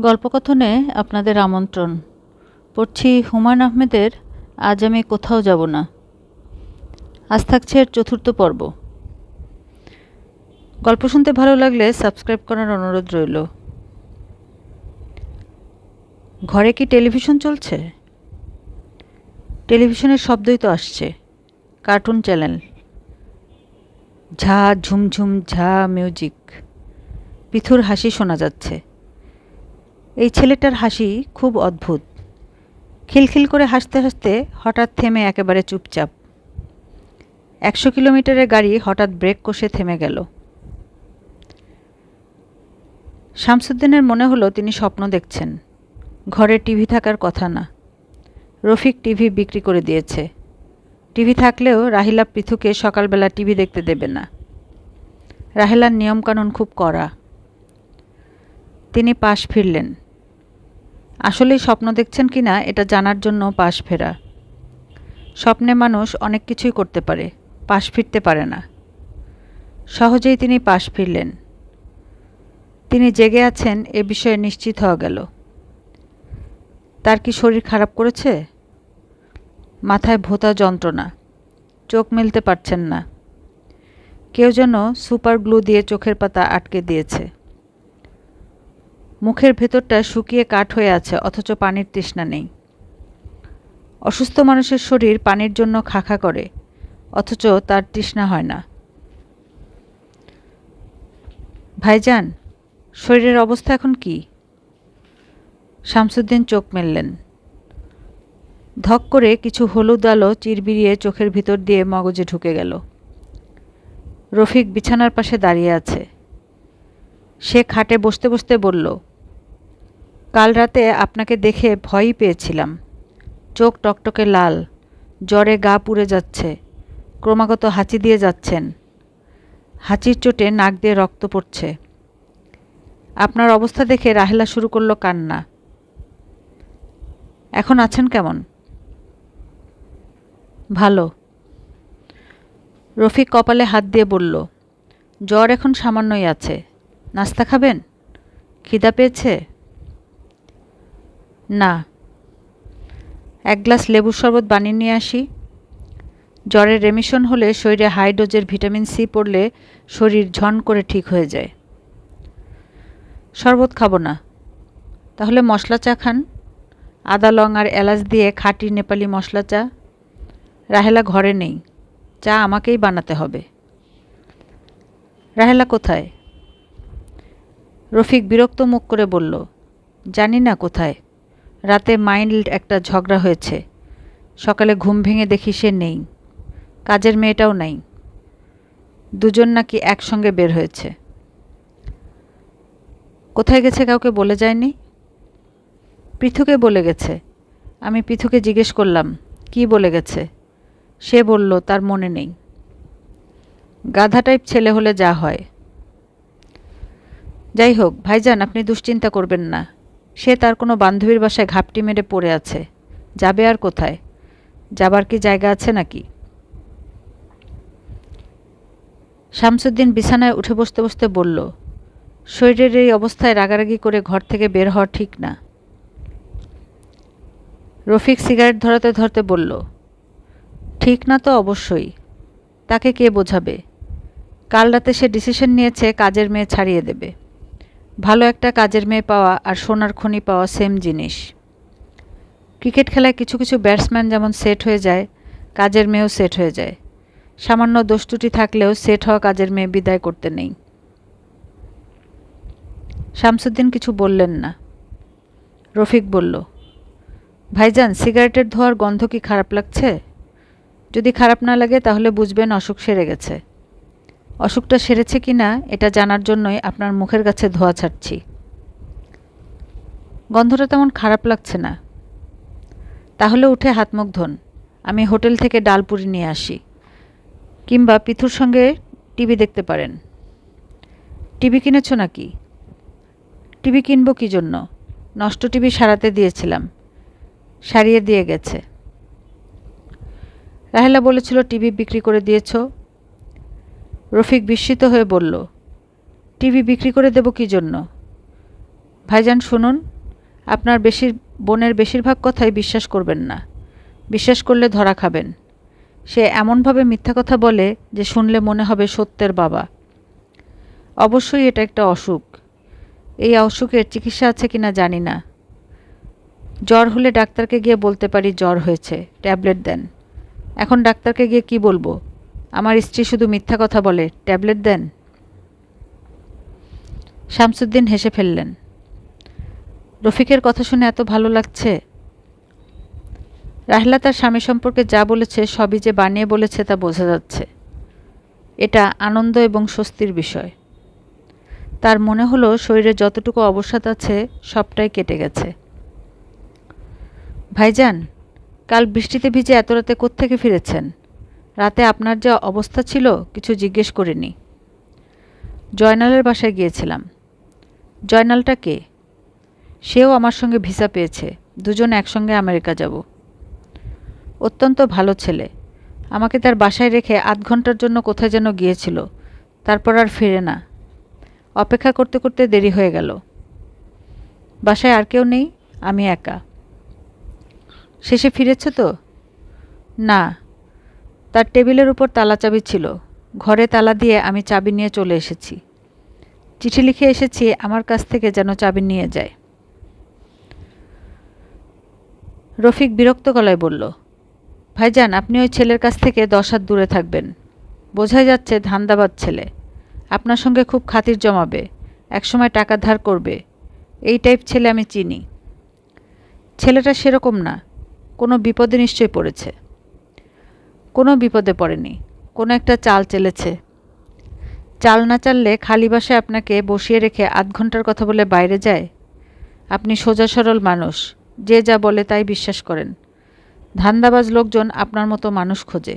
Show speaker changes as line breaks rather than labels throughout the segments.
গল্পকথনে আপনাদের আমন্ত্রণ। পড়ছি হুমায়ুন আহমেদের আজ আমি কোথাও যাব না আজ থাকছে এর চতুর্থ পর্ব। গল্প শুনতে ভালো লাগলে সাবস্ক্রাইব করার অনুরোধ রইল। ঘরে কি টেলিভিশন চলছে? টেলিভিশনের শব্দই তো আসছে। Cartoon channel. ঝা ঝুমঝুম ঝা মিউজিক। পিথুর হাসি শোনা যাচ্ছে। এই ছেলেটার হাসি খুব অদ্ভুত। খিলখিল করে হাসতে হাসতে হঠাৎ থেমে একেবারে চুপচাপ। একশো কিলোমিটারের গাড়ি হঠাৎ ব্রেক কষে থেমে গেল। শামসুদ্দিনের মনে হলো তিনি স্বপ্ন দেখছেন। ঘরে টিভি থাকার কথা না। রফিক টিভি বিক্রি করে দিয়েছে। টিভি থাকলেও রাহিলা পৃথুকে সকালবেলা টিভি দেখতে দেবে না। রাহেলার নিয়মকানুন খুব কড়া। তিনি পাশ ফিরলেন। আসলেই স্বপ্ন দেখছেন কি না এটা জানার জন্য পাশ ফেরা। স্বপ্নে মানুষ অনেক কিছুই করতে পারে, পাশ ফিরতে পারে না। সহজেই তিনি পাশ ফিরলেন। তিনি জেগে আছেন এ বিষয়ে নিশ্চিত হওয়া গেল। তার কি শরীর খারাপ করেছে? মাথায় ভোতা যন্ত্রণা, চোখ মেলতে পারছেন না। কেউ যেন সুপার গ্লু দিয়ে চোখের পাতা আটকে দিয়েছে। মুখের ভেতরটা শুকিয়ে কাঠ হয়ে আছে, অথচ পানির তৃষ্ণা নেই। অসুস্থ মানুষের শরীর পানির জন্য খাখা করে, অথচ তার তৃষ্ণা হয় না। ভাইজান, শরীরের অবস্থা এখন কি? শামসুদ্দিন চোখ মেললেন। ধক করে কিছু হলুদ আলো চিরবিরিয়ে চোখের ভিতর দিয়ে মগজে ঢুকে গেল। রফিক বিছানার পাশে দাঁড়িয়ে আছে। সে খাটে বসতে বসতে বলল কাল রাতে আপনাকে দেখে ভয়ই পেয়েছিলাম। চোখ টকটকে লাল, জ্বরে গা পুড়ে যাচ্ছে, ক্রমাগত হাঁচি দিয়ে যাচ্ছেন। হাঁচির চোটে নাক দিয়ে রক্ত পড়ছে। আপনার অবস্থা দেখে রাহেলা শুরু করল কান্না। এখন আছেন কেমন? ভালো। রফিক কপালে হাত দিয়ে বলল, জ্বর এখন সামান্যই আছে। নাস্তা খাবেন? খিদা পেয়েছে? না। এক গ্লাস লেবুর শরবত বানিয়ে নিয়ে আসি। জ্বরের রেমিশন হলে শরীরে হাই ডোজের ভিটামিন সি পড়লে শরীর ঝন করে ঠিক হয়ে যায়। শরবত খাব না। তাহলে মশলা চা খান। আদা, লং আর এলাচ দিয়ে খাঁটি নেপালি মশলা চা। রাহেলা ঘরে নেই। চা আমাকেই বানাতে হবে। রাহেলা কোথায়? রফিক বিরক্ত মুখ করে বলল, জানি না কোথায়। রাতে মাইল্ড একটা ঝগড়া হয়েছে। সকালে ঘুম ভেঙে দেখি সে নেই। কাজের মেয়েটাও নাই। দুজন নাকি একসঙ্গে বের হয়েছে। কোথায় গেছে কাউকে বলে যায়নি? পৃথুকে বলে গেছে। আমি পৃথুকে জিজ্ঞেস করলাম, কি বলে গেছে? সে বলল, তার মনে নেই। গাধা টাইপ ছেলে হলে যা হয়। যাই হোক, ভাইজান, আপনি দুশ্চিন্তা করবেন না। সে তার কোনো বান্ধবীর বাসায় ঘাপটি মেরে পড়ে আছে। যাবে আর কোথায়? যাবার কি জায়গা আছে নাকি? শামসুদ্দিন বিছানায় উঠে বসতে বসতে বলল, শরীরের এই অবস্থায় রাগারাগি করে ঘর থেকে বের হওয়া ঠিক না। রফিক সিগারেট ধরাতে ধরতে বলল, ঠিক না তো অবশ্যই। তাকে কে বোঝাবে? কাল রাতে সে ডিসিশন নিয়েছে কাজের মেয়ে ছাড়িয়ে দেবে। ভালো একটা কাজের মেয়ে পাওয়া আর সোনার খনি পাওয়া সেম জিনিস। ক্রিকেট খেলায় কিছু কিছু ব্যাটসম্যান যেমন সেট হয়ে যায়, কাজের মেয়েও সেট হয়ে যায়। সামান্য দোষটুটি থাকলেও সেট হওয়া কাজের মেয়ে বিদায় করতে নেই। শামসুদ্দিন কিছু বললেন না। রফিক বলল, ভাইজান, সিগারেটের ধোয়ার গন্ধ কি খারাপ লাগছে? যদি খারাপ না লাগে তাহলে বুঝবেন অসুখ সেরে গেছে। অসুখটা সেরেছে কি না, এটা জানার জন্যই আপনার মুখের কাছে ধোয়া ছাড়ছি। গন্ধটা তেমন খারাপ লাগছে না। তাহলে উঠে হাত মুখ ধন। আমি হোটেল থেকে ডালপুরি নিয়ে আসি। কিংবা পিথুর সঙ্গে টিভি দেখতে পারেন। টিভি কিনেছ নাকি? টিভি কিনবো কী জন্য? নষ্ট টিভি সারাতে দিয়েছিলাম। সারিয়ে দিয়ে গেছে। রাহেলা বলেছিল, টিভি বিক্রি করে দিয়েছ রফিক বিস্মিত হয়ে বলল, টিভি বিক্রি করে দেব কী জন্য? ভাইজান, শুনুন, আপনার বেশির, বোনের বেশিরভাগ কথাই বিশ্বাস করবেন না। বিশ্বাস করলে ধরা খাবেন। সে এমনভাবে মিথ্যা কথা বলে যে শুনলে মনে হবে সত্যের বাবা। অবশ্যই এটা একটা অসুখ। এই অসুখের চিকিৎসা আছে কিনা জানি না। জ্বর হলে ডাক্তারকে গিয়ে বলতে পারি জ্বর হয়েছে। ট্যাবলেট দেন। এখন ডাক্তারকে গিয়ে কি বলব? আমার স্ত্রী শুধু মিথ্যা কথা বলে। ট্যাবলেট দেন? শামসুদ্দিন হেসে ফেললেন। রফিকের কথা শুনে এত ভালো লাগছে? রাহলা তার স্বামী সম্পর্কে যা বলেছে, সবই যে বানিয়ে বলেছে তা বোঝা যাচ্ছে। এটা আনন্দ এবং স্বস্তির বিষয়। তার মনে হলো শরীরে যতটুকু অবসাদ আছে, সবটাই কেটে গেছে। ভাইজান, কাল বৃষ্টিতে ভিজে এত রাতে কোত্থেকে ফিরেছেন? রাতে আপনার যা অবস্থা ছিল, কিছু জিজ্ঞেস করিনি। জয়নালের বাসায় গিয়েছিলাম। জয়নালটা কে? সেও আমার সঙ্গে ভিসা পেয়েছে। দুজন একসঙ্গে আমেরিকা যাব। অত্যন্ত ভালো ছেলে। আমাকে তার বাসায় রেখে আধ ঘণ্টার জন্য কোথায় যেন গিয়েছিল। তারপর আর ফিরে না। অপেক্ষা করতে করতে দেরি হয়ে গেল। বাসায় আর কেউ নেই? আমি একা। শেষে ফিরেছে তো? না। তার টেবিলের উপর তালা চাবি ছিল। ঘরে তালা দিয়ে আমি চাবি নিয়ে চলে এসেছি। চিঠি লিখে এসেছি, আমার কাছ থেকে যেন চাবি নিয়ে যায়। রফিক বিরক্ত গলায় বলল, ভাইজান, আপনি ওই ছেলের কাছ থেকে দশ হাত দূরে থাকবেন। বোঝাই যাচ্ছে ধান্দাবাদ ছেলে। আপনার সঙ্গে খুব খাতির জমাবে, একসময় টাকা ধার করবে। এই টাইপ ছেলে আমি চিনি। ছেলেটা সেরকম না, কোনো বিপদে নিশ্চয়ই পড়েছে। বিপদে পড়েনি, কোনো একটা চাল চেলেছে। চাল না চাললে খালি বাসায় আপনাকে বসিয়ে রেখে আধ ঘণ্টার কথা বলে বাইরে যায়? আপনি সোজা সরল মানুষ, যে যা বলে তাই বিশ্বাস করেন। ধান্দাবাজ লোকজন আপনার মতো মানুষ খোঁজে,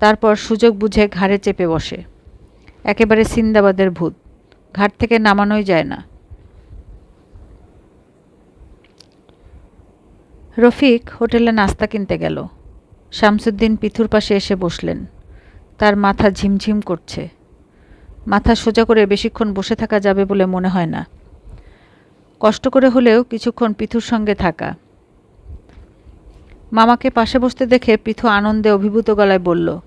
তারপর সুযোগ বুঝে ঘাড়ে চেপে বসে। একেবারে সিন্দাবাদের ভূত, ঘাট থেকে নামানোই যায় না। রফিক হোটেলে নাস্তা কিনতে গেল। শামসুদ্দিন পিথুর পাশে এসে বসলেন। তার মাথা ঝিমঝিম করছে। মাথা সোজা করে বেশিক্ষণ বসে থাকা যাবে বলে মনে হয় না। কষ্ট করে হলেও কিছুক্ষণ পিথুর সঙ্গে থাকা। মামাকে পাশে বসতে দেখে পিথু আনন্দে অভিভূত গলায় বলল,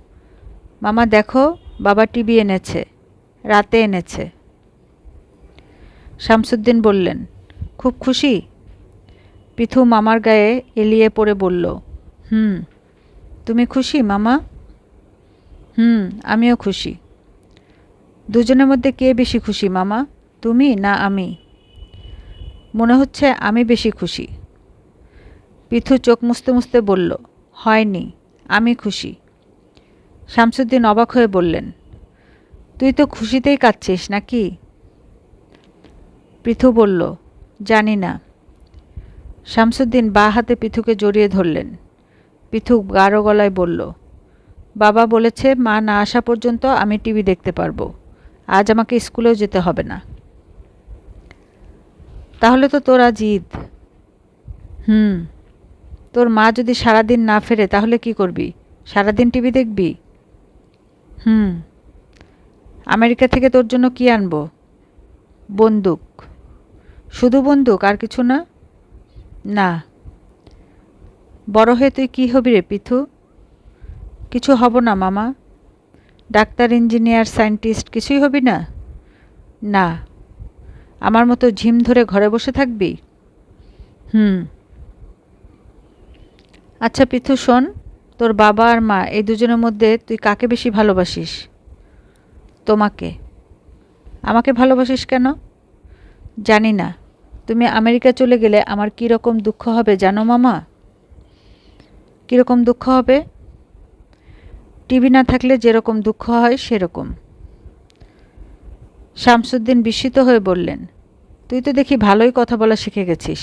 মামা দেখো, বাবা টিভি এনেছে, রাতে এনেছে। শামসুদ্দিন বললেন, খুব খুশি? পিথু মামার গায়ে এলিয়ে পড়ে বলল, হুম। তুমি খুশি, মামা? হুম, আমিও খুশি। দুজনের মধ্যে কে বেশি খুশি, মামা? তুমি না আমি? মনে হচ্ছে আমি বেশি খুশি। পিথু চোখ মুছতে মুছতে বলল, হয়নি, আমি খুশি। শামসুদ্দিন অবাক হয়ে বললেন, তুই তো খুশিতেই কাঁদছিস নাকি? পৃথু বলল, জানি না। শামসুদ্দিন বা হাতে পিথুকে জড়িয়ে ধরলেন। পিথু গাঢ় গলায় বলল, বাবা বলেছে, মা না আসা পর্যন্ত আমি টিভি দেখতে পারব। আজ আমাকে স্কুলেও যেতে হবে না। তাহলে তো তোর আজ ঈদ। হুম, তোর মা যদি সারাদিন না ফেরে, তাহলে কি করবি? সারাদিন টিভি দেখবি? হুম, আমেরিকা থেকে তোর জন্য কি আনব? বন্দুক। শুধু বন্দুক, আর কিছু না? না বড় হয়ে তুই কী হবি রে পিথু? কিছু হব না, মামা। ডাক্তার, ইঞ্জিনিয়ার, সায়েন্টিস্ট কিছুই হবি না? না। আমার মতো ঝিম ধরে ঘরে বসে থাকবি? হুম। আচ্ছা পিথু, শোন। তোর বাবা আর মা, এই দুজনের মধ্যে তুই কাকে বেশি ভালোবাসিস? তোমাকে। আমাকে ভালোবাসিস কেন? জানি না। তুমি আমেরিকা চলে গেলে আমার কী রকম দুঃখ হবে জানো, মামা? কীরকম দুঃখ হবে? টিভি না থাকলে যেরকম দুঃখ হয়, সেরকম। শামসুদ্দিন বিস্মিত হয়ে বললেন, তুই তো দেখি ভালোই কথা বলা শিখে গেছিস।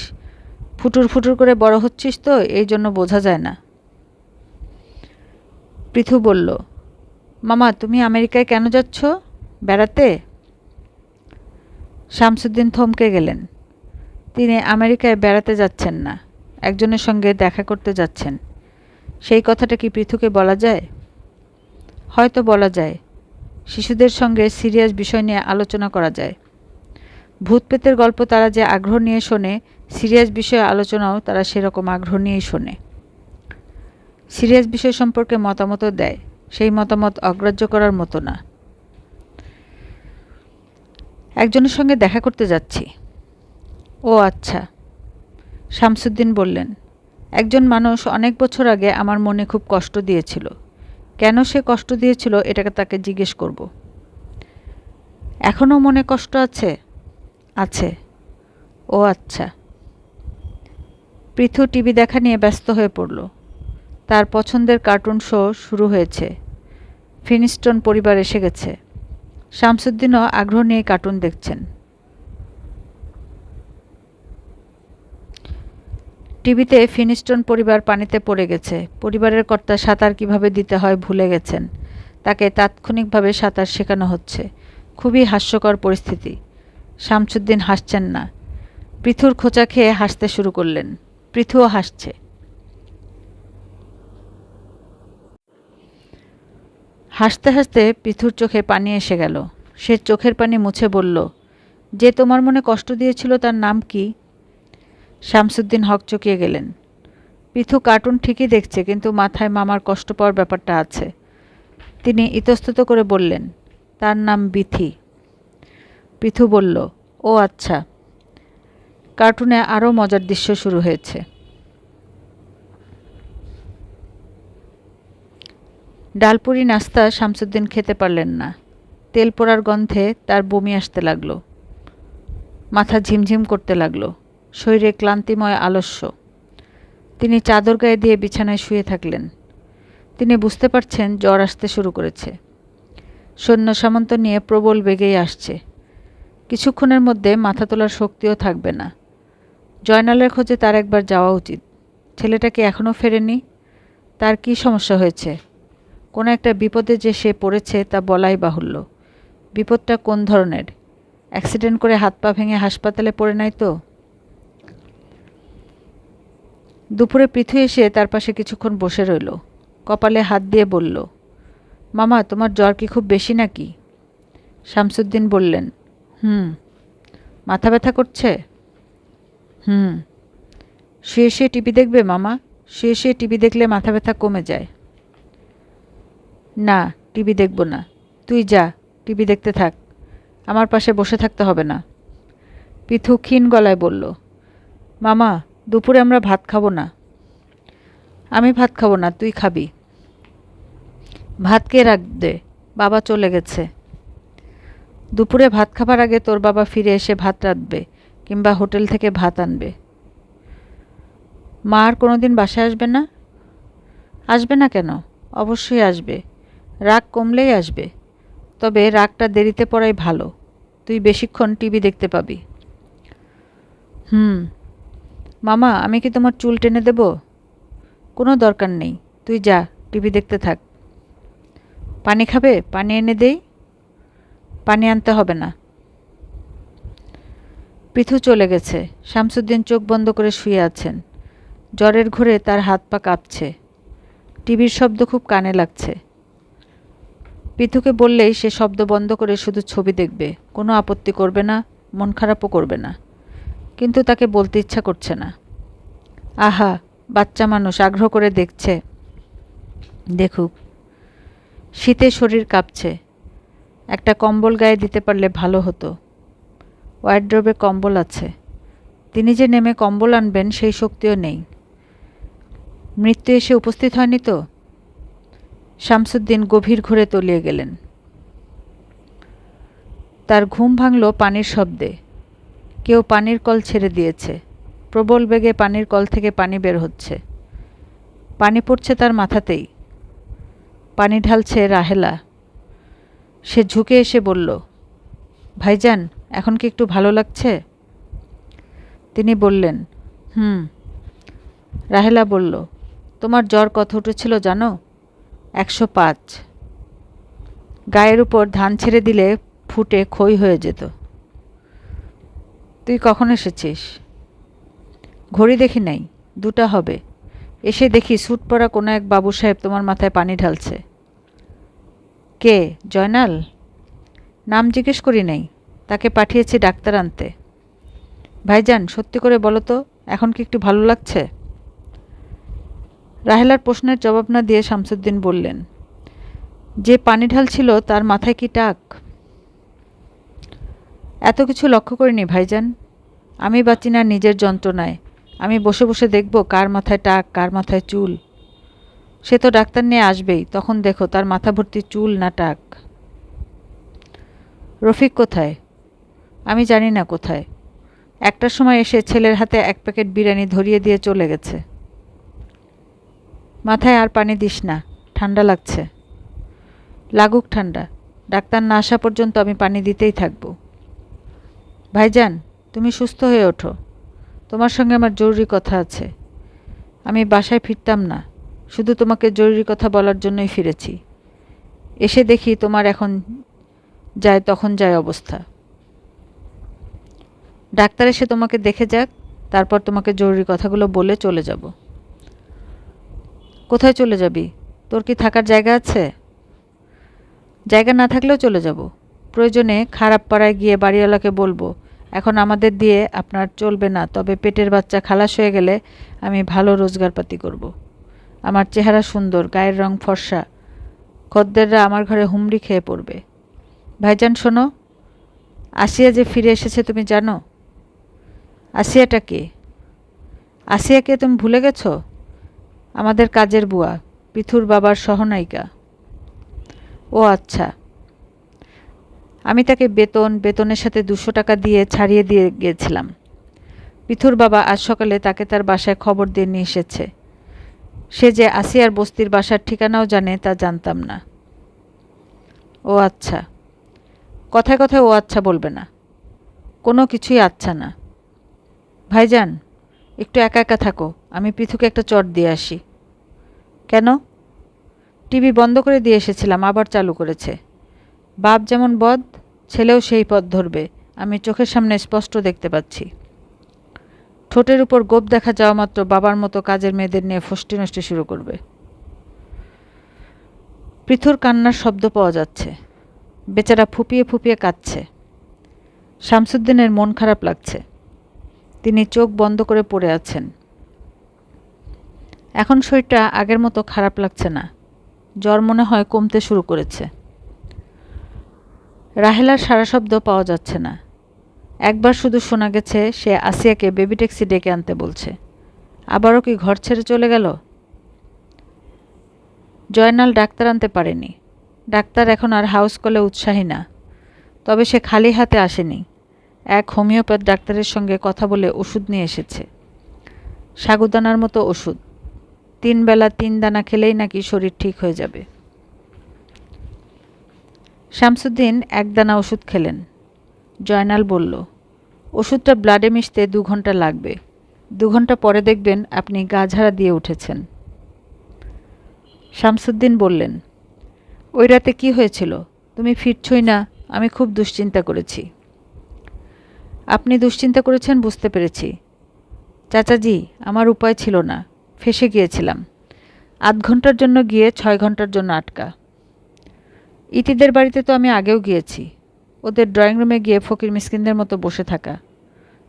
ফুটুর ফুটুর করে বড় হচ্ছিস তো, এই জন্য বোঝা যায় না। পৃথু বলল, মামা, তুমি আমেরিকায় কেন যাচ্ছ? বেড়াতে? শামসুদ্দিন থমকে গেলেন, তিনি আমেরিকায় বেড়াতে যাচ্ছেন না। একজনের সঙ্গে দেখা করতে যাচ্ছেন। সেই কথাটা কি পৃথুকে বলা যায়? হয়তো বলা যায়। শিশুদের সঙ্গে সিরিয়াস বিষয় নিয়ে আলোচনা করা যায়। ভূতপ্রেতের গল্প তারা যে আগ্রহ নিয়ে শোনে, সিরিয়াস বিষয়ে আলোচনাও তারা সেরকম আগ্রহ নিয়েই শোনে। সিরিয়াস বিষয় সম্পর্কে মতামতও দেয়, সেই মতামত অগ্রাহ্য করার মতো না। একজনের সঙ্গে দেখা করতে যাচ্ছি। ও আচ্ছা শামসুদ্দিন বললেন একজন মানুষ অনেক বছর আগে আমার মনে খুব কষ্ট দিয়েছিল। কেন সে কষ্ট দিয়েছিল এটাকে তাকে জিজ্ঞেস করব। এখনও মনে কষ্ট আছে? আছে। ও আচ্ছা। পৃথু টিভি দেখা নিয়ে ব্যস্ত হয়ে পড়ল। তার পছন্দের কার্টুন শো শুরু হয়েছে। ফিনিস্টন পরিবার এসে গেছে। শামসুদ্দিনও আগ্রহ নিয়ে কার্টুন দেখছেন। টিভিতে ফিনিস্টন পরিবার পানিতে পড়ে গেছে। পরিবারের কর্তা সাঁতার কীভাবে দিতে হয় ভুলে গেছেন। তাকে তাৎক্ষণিকভাবে সাঁতার শেখানো হচ্ছে। খুবই হাস্যকর পরিস্থিতি। শামসুদ্দিন হাসছেন না। পৃথুর খোঁচা খেয়ে হাসতে শুরু করলেন। পৃথুও হাসছে। হাসতে হাসতে পৃথুর চোখে পানি এসে গেল। সে চোখের পানি মুছে বলল, যে তোমার মনে কষ্ট দিয়েছিল তার নাম কি? শামসুদ্দিন হক চকিয়ে গেলেন। পৃথু কার্টুন ঠিকই দেখছে, কিন্তু মাথায় মামার কষ্ট পাওয়ার ব্যাপারটা আছে। তিনি ইতস্তত করে বললেন, তার নাম বিথি। পৃথু বলল, ও আচ্ছা। কার্টুনে আরও মজার দৃশ্য শুরু হয়েছে। ডালপুরি নাস্তা শামসুদ্দিন খেতে পারলেন না। তেল পোড়ার গন্ধে তার বমি আসতে লাগল। মাথা ঝিমঝিম করতে লাগল। শরীরে ক্লান্তিময় আলস্য। তিনি চাদর গায়ে দিয়ে বিছানায় শুয়ে থাকলেন। তিনি বুঝতে পারছেন জ্বর আসতে শুরু করেছে। সৈন্য সামন্ত নিয়ে প্রবল বেগেই আসছে। কিছুক্ষণের মধ্যে মাথা তোলার শক্তিও থাকবে না। জয়নালের খোঁজে তার একবার যাওয়া উচিত। ছেলেটা কি এখনও ফেরেনি? তার কি সমস্যা হয়েছে? কোনো একটা বিপদে যে সে পড়েছে তা বলাই বাহুল্য। বিপদটা কোন ধরনের? অ্যাক্সিডেন্ট করে হাত পা ভেঙে হাসপাতালে পড়ে নাই তো? দুপুরে পৃথু এসে তার পাশে কিছুক্ষণ বসে রইল। কপালে হাত দিয়ে বলল, মামা, তোমার জ্বর কি খুব বেশি নাকি? শামসুদ্দিন বললেন, হুম। মাথা ব্যথা করছে? হুম। শুয়ে শুয়ে টিভি দেখবে, মামা। শুয়ে শুয়ে টিভি দেখলে মাথা ব্যথা কমে যায়। না, টিভি দেখব না। তুই যা, টিভি দেখতে থাক। আমার পাশে বসে থাকতে হবে না। পিথু ক্ষীণ গলায় বলল, মামা দুপুরে আমরা ভাত খাব না। আমি ভাত খাব না, তুই খাবি। ভাত কে রাখবে? বাবা চলে গেছে। দুপুরে ভাত খাবার আগে তোর বাবা ফিরে এসে ভাত রাঁধবে কিংবা হোটেল থেকে ভাত আনবে। মা আর কোনো দিন বাসায় আসবে না? আসবে না কেন? অবশ্যই আসবে। রাগ কমলেই আসবে। তবে রাগটা দেরিতে পড়াই ভালো। তুই বেশিক্ষণ টিভি দেখতে পাবি। হুম মামা, আমি কি তোমার চুল টেনে দেব? কোনো দরকার নেই। তুই যা, টিভি দেখতে থাক। পানি খাবে? পানি এনে দেই। পানি আনতে হবে না। পৃথু চলে গেছে। শামসুদ্দিন চোখ বন্ধ করে শুয়ে আছেন। জ্বরের ঘোরে তার হাত পা কাঁপছে। টিভির শব্দ খুব কানে লাগছে। পৃথুকে বললেই সে শব্দ বন্ধ করে শুধু ছবি দেখবে। কোনো আপত্তি করবে না, মন খারাপও করবে না। কিন্তু তাকে বলতে ইচ্ছা করছে না। আহা, বাচ্চা মানুষ, আগ্রহ করে দেখছে। দেখুক, শীতে শরীর কাঁপছে। একটা কম্বল গায়ে দিতে পারলে ভালো হতো। ওয়ার্ড্রোবে কম্বল আছে। তিনি যে নেমে কম্বল আনবেন, সেই শক্তিও নেই। মৃত্যু এসে উপস্থিত হয়নি তো? শামসুদ্দিন গভীর ঘুরে তলিয়ে গেলেন। তার ঘুম ভাঙল পানির শব্দে। কেউ পানির কল ছেড়ে দিয়েছে। প্রবল বেগে পানির কল থেকে পানি বের হচ্ছে। পানি পড়ছে তার মাথাতেই। পানি ঢালছে রাহেলা। সে ঝুঁকে এসে বলল, ভাইজান, এখন কি একটু ভালো লাগছে? তিনি বললেন, হুম। রাহেলা বলল, তোমার জ্বর কত উঠেছিল জানো? একশো পাঁচ। গায়ের উপর ধান ছেড়ে দিলে ফুটে ক্ষয় হয়ে যেত। তুই কখন এসেছিস? ঘড়ি দেখি নাই, দুটা হবে। এসে দেখি স্যুট পরা কোনো এক বাবু সাহেব তোমার মাথায় পানি ঢালছে। কে? জয়নাল? নাম জিজ্ঞেস করি নাই, তাকে পাঠিয়েছি ডাক্তার আনতে। ভাইজান, সত্যি করে বলো তো, এখন কি একটু ভালো লাগছে? রাহেলার প্রশ্নের জবাব না দিয়ে শামসুদ্দিন বললেন, যে পানি ঢালছিল তার মাথায় কি টাক? এত কিছু লক্ষ্য করিনি, ভাইজান। আমি বাঁচি না নিজের যন্ত্রণায়। আমি বসে বসে দেখব কার মাথায় টাক, কার মাথায় চুল। সে তো ডাক্তার নিয়ে আসবেই, তখন দেখো তার মাথা ভর্তি চুল না টাক। রফিক কোথায়? আমি জানি না কোথায়। একটার সময় এসে ছেলের হাতে এক প্যাকেট বিরিয়ানি ধরিয়ে দিয়ে চলে গেছে। মাথায় আর পানি দিস না, ঠান্ডা লাগছে। লাগুক ঠান্ডা। ডাক্তার না আসা পর্যন্ত আমি পানি দিতেই থাকব। ভাইজান, তুমি সুস্থ হয়ে ওঠো। তোমার সঙ্গে আমার জরুরি কথা আছে। আমি বাসায় ফিরতাম না। শুধু তোমাকে জরুরি কথা বলার জন্যই ফিরেছি। এসে দেখি তোমার এখন যায়, তখন যায় অবস্থা। ডাক্তার এসে তোমাকে দেখে যাক, তারপর তোমাকে জরুরি কথাগুলো বলে চলে যাব। কোথায় চলে যাবি? তোর কি থাকার জায়গা আছে? জায়গা না থাকলেও চলে যাব। প্রয়োজনে খারাপ পাড়ায় গিয়ে বাড়িওয়ালাকে বলব, এখন আমাদের দিয়ে আপনার চলবে না, তবে পেটের বাচ্চা খালাস হয়ে গেলে আমি ভালো রোজগারপাতি করব। আমার চেহারা সুন্দর, গায়ের রং ফর্সা। খদ্দেররা আমার ঘরে হুমড়ি খেয়ে পড়বে। ভাইজান, শোনো, আসিয়া যে ফিরে এসেছে তুমি জানো? আসিয়াটা কে? আসিয়াকে তুমি ভুলে গেছো? আমাদের কাজের বুয়া, পিথুর বাবার সহনায়িকা। ও আচ্ছা আমি তাকে বেতন, বেতনের সাথে দুশো টাকা দিয়ে ছাড়িয়ে দিয়ে গিয়েছিলাম। পিথুর বাবা আজ সকালে তাকে তার বাসায় খবর দিয়ে নিয়ে এসেছে। সে যে আসিয়ার বস্তির বাসার ঠিকানাও জানে তা জানতাম না। ও আচ্ছা। কথায় কথায় ও আচ্ছা বলবে না। কোনো কিছুই আচ্ছা না। ভাইজান, একটু একা একা থাকো, আমি পৃথুকে একটা চট দিয়ে আসি। কেন? টিভি বন্ধ করে দিয়ে এসেছিলাম, আবার চালু করেছে। বাপ যেমন বদ, ছেলেও সেই পথ ধরবে। আমি চোখের সামনে স্পষ্ট দেখতে পাচ্ছি। ঠোঁটের উপর গোপ দেখা যাওয়া মাত্র বাবার মতো কাজের মেয়েদের নিয়ে ফষ্টি নষ্টি শুরু করবে। পৃথুর কান্নার শব্দ পাওয়া যাচ্ছে। বেচারা ফুপিয়ে ফুপিয়ে কাঁদছে। শামসুদ্দিনের মন খারাপ লাগছে। তিনি চোখ বন্ধ করে পড়ে আছেন। এখন শরীরটা আগের মতো খারাপ লাগছে না। জ্বর মনে হয় কমতে শুরু করেছে। রাহেলার সারা শব্দ পাওয়া যাচ্ছে না। একবার শুধু শোনা গেছে, সে আসিয়াকে বেবি ট্যাক্সি ডেকে আনতে বলছে। আবারও কি ঘর ছেড়ে চলে গেল? জয়নাল ডাক্তার আনতে পারেনি। ডাক্তার এখন আর হাউস কলে উৎসাহী না। তবে সে খালি হাতে আসেনি। এক হোমিওপ্যাথ ডাক্তারের সঙ্গে কথা বলে ওষুধ নিয়ে এসেছে। সাগুদানার মতো ওষুধ। তিন বেলা তিন দানা খেলেই নাকি শরীর ঠিক হয়ে যাবে। শামসুদ্দিন একদানা ওষুধ খেলেন। জয়নাল বলল, ওষুধটা ব্লাডে মিশতে দু ঘণ্টা লাগবে। দু ঘণ্টা পরে দেখবেন আপনি গা ঝাড়া দিয়ে উঠেছেন। শামসুদ্দিন বললেন, ওই রাতে কি হয়েছিল? তুমি ফিরছই না, আমি খুব দুশ্চিন্তা করেছি। আপনি দুশ্চিন্তা করেছেন বুঝতে পেরেছি। চাচাজি, আমার উপায় ছিল না, ফেসে গিয়েছিলাম। আধ ঘণ্টার জন্য গিয়ে ছয় ঘণ্টার জন্য আটকা। ইতিদের বাড়িতে তো আমি আগেও গিয়েছি। ওদের ড্রয়িং রুমে গিয়ে ফকির মিসকিনদের মতো বসে থাকা।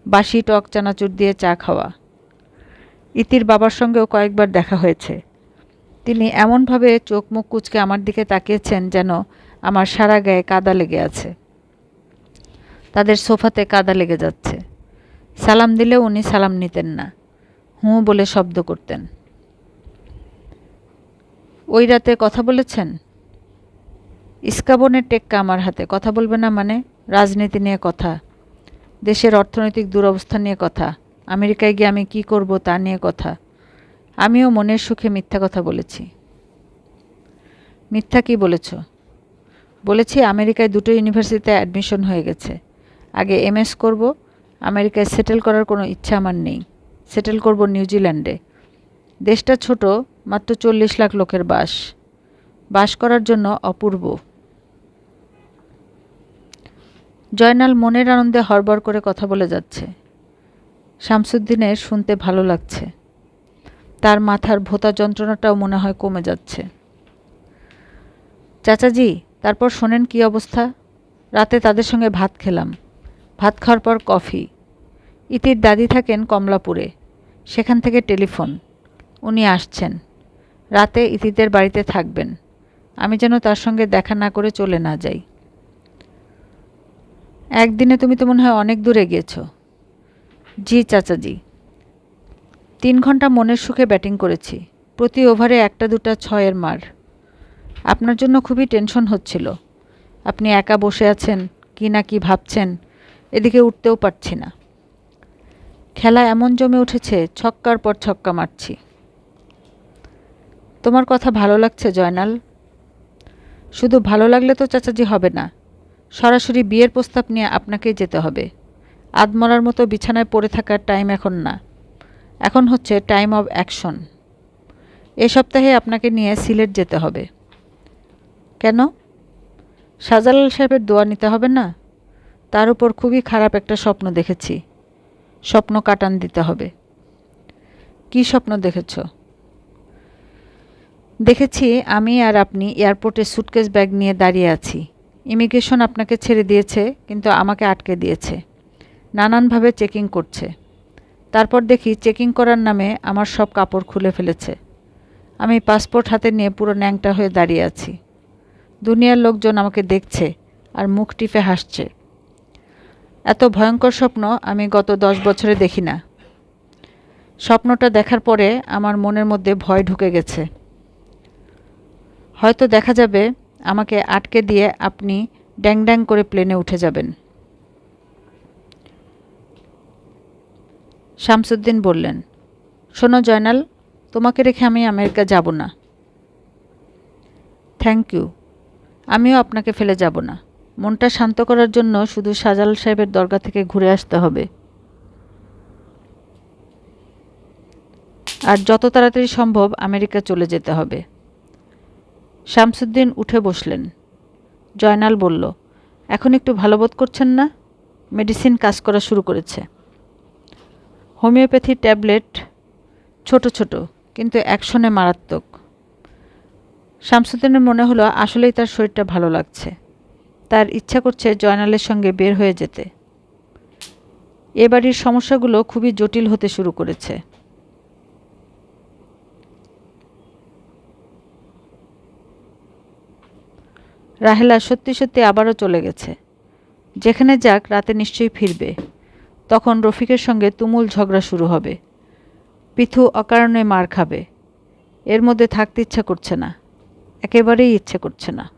বাসি, টক, চানাচুর দিয়ে চা খাওয়া। ইতির বাবার সঙ্গেও কয়েকবার দেখা হয়েছে। তিনি এমনভাবে চোখ মুখ কুচকে আমার দিকে তাকিয়েছেন যেন আমার সারা গায়ে কাদা লেগে আছে। তাদের সোফাতে কাদা লেগে যাচ্ছে। সালাম দিলেও উনি সালাম নিতেন না। হুঁ বলে শব্দ করতেন। ওই রাতে কথা বলেছেন? ইস্কাবনের টেক্কা আমার হাতে। কথা বলবে না মানে? রাজনীতি নিয়ে কথা। দেশের অর্থনৈতিক দুরবস্থা নিয়ে কথা। আমেরিকায় গিয়ে আমি কি করব তা নিয়ে কথা। আমিও মনের সুখে মিথ্যা কথা বলেছি। মিথ্যা কি বলেছ? বলেছি আমেরিকায় দুটো ইউনিভার্সিটিতে অ্যাডমিশন হয়ে গেছে। আগে এমএস করব, আমেরিকায় সেটেল করার কোনো ইচ্ছা আমার নেই। সেটেল করব নিউজিল্যান্ডে। দেশটা ছোট, মাত্র চল্লিশ লাখ লোকের বাস। বাস করার জন্য অপূর্ব। জয়নাল মনের আনন্দে হড়বড় করে কথা বলে যাচ্ছে। শামসুদ্দিনের শুনতে ভালো লাগছে। তার মাথার ভোতা যন্ত্রণাটাও মনে হয় কমে যাচ্ছে। চাচাজি, তারপর শোনেন কি অবস্থা? রাতে তাদের সঙ্গে ভাত খেলাম। ভাত খাওয়ার পর কফি। ইতির দাদি থাকেন কমলাপুরে। সেখান থেকে টেলিফোন। উনি আসছেন। রাতে ইতিদের বাড়িতে থাকবেন। আমি যেন তার সঙ্গে দেখা না করে চলে না যাই। একদিনে তুমি তো মনে হয় অনেক দূরে গিয়েছো। জি চাচাজি তিন ঘণ্টা মনের সুখে ব্যাটিং করেছি। প্রতি ওভারে একটা, দুটা, ছয়ের মার। আপনার জন্য খুবই টেনশন হচ্ছিল। আপনি একা বসে আছেন, কি না কি ভাবছেন, এদিকে উঠতেও পারছি না। খেলা এমন জমে উঠেছে, ছক্কার পর ছক্কা মারছি। তোমার কথা ভালো লাগছে, জয়নাল? শুধু ভালো লাগলে তো চাচাজি হবে না। সরাসরি বিয়ের প্রস্তাব নিয়ে আপনাকেই যেতে হবে। আদমরার মতো বিছানায় পড়ে থাকার টাইম এখন না। এখন হচ্ছে টাইম অব অ্যাকশন। এ সপ্তাহে আপনাকে নিয়ে সিলেট যেতে হবে। কেন? শাহজালাল সাহেবের দোয়া নিতে হবে না? তার উপর খুবই খারাপ একটা স্বপ্ন দেখেছি। স্বপ্ন কাটান দিতে হবে। কি স্বপ্ন দেখেছ? দেখেছি আমি আর আপনি এয়ারপোর্টে সুটকেস ব্যাগ নিয়ে দাঁড়িয়ে আছি। ইমিগ্রেশন আপনাকে ছেড়ে দিয়েছে, কিন্তু আমাকে আটকে দিয়েছে। নানানভাবে চেকিং করছে। তারপর দেখি চেকিং করার নামে আমার সব কাপড় খুলে ফেলেছে। আমি পাসপোর্ট হাতে নিয়ে পুরো ন্যাংটা হয়ে দাঁড়িয়ে আছি। দুনিয়ার লোকজন আমাকে দেখছে আর মুখ টিপে হাসছে। এত ভয়ঙ্কর স্বপ্ন আমি গত দশ বছরে দেখি না। স্বপ্নটা দেখার পরে আমার মনের মধ্যে ভয় ঢুকে গেছে। হয়তো দেখা যাবে আমাকে আটকে দিয়ে আপনি ড্যাং ড্যাং করে প্লেনে উঠে যাবেন। শামসুদ্দিন বললেন, শোনো জয়নাল, তোমাকে রেখে আমি আমেরিকা যাব না। থ্যাংক ইউ আমিও আপনাকে ফেলে যাব না। মনটা শান্ত করার জন্য শুধু শাহজালাল সাহেবের দরগা থেকে ঘুরে আসতে হবে। আর যত তাড়াতাড়ি সম্ভব আমেরিকা চলে যেতে হবে। শামসুদ্দিন উঠে বসলেন। জয়নাল বলল, এখন একটু ভালো বোধ করছেন না? মেডিসিন কাজ করা শুরু করেছে। হোমিওপ্যাথি ট্যাবলেট ছোট ছোট, কিন্তু অ্যাকশনে মারাত্মক। শামসুদ্দিনের মনে হলো আসলেই তার শরীরটা ভালো লাগছে। তার ইচ্ছা করছে জয়নালের সঙ্গে বের হয়ে যেতে। এ বাড়ির সমস্যাগুলো খুবই জটিল হতে শুরু করেছে। রাহেলা সত্যি সত্যি আবারও চলে গেছে। যেখানে যাক, রাতে নিশ্চয়ই ফিরবে। তখন রফিকের সঙ্গে তুমুল ঝগড়া শুরু হবে। পিথু অকারণে মার খাবে। এর মধ্যে থাকতে ইচ্ছা করছে না। একেবারেই ইচ্ছে করছে না।